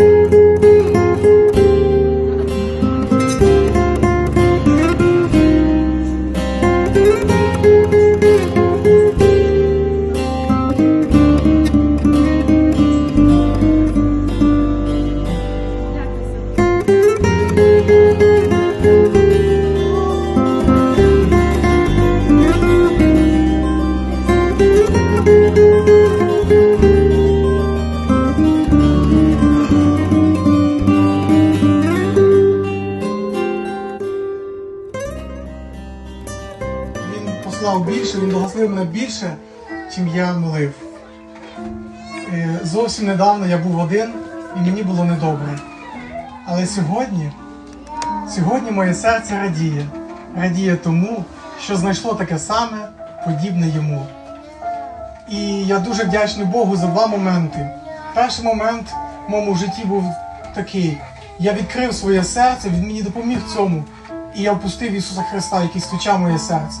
Він послав більше, він благословив мене більше, чим я молив. Е, Зовсім недавно я був один і мені було недобре. Але сьогодні, сьогодні моє серце радіє. Радіє тому, що знайшло таке саме, подібне йому. І я дуже вдячний Богу за два моменти. Перший момент в моєму житті був такий: я відкрив своє серце, він мені допоміг цьому, і я впустив Ісуса Христа, який стучав моє серце.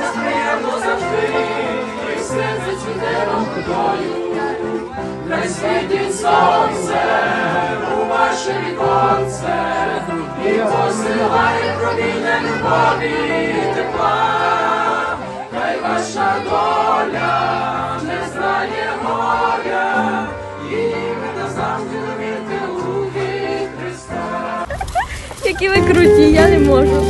Хай світить сонце у ваше віконце і посилає проміння любові і тепла, хай ваша доля не знає горя, і ви назавжди у руки Христа. Які ви круті, я не можу.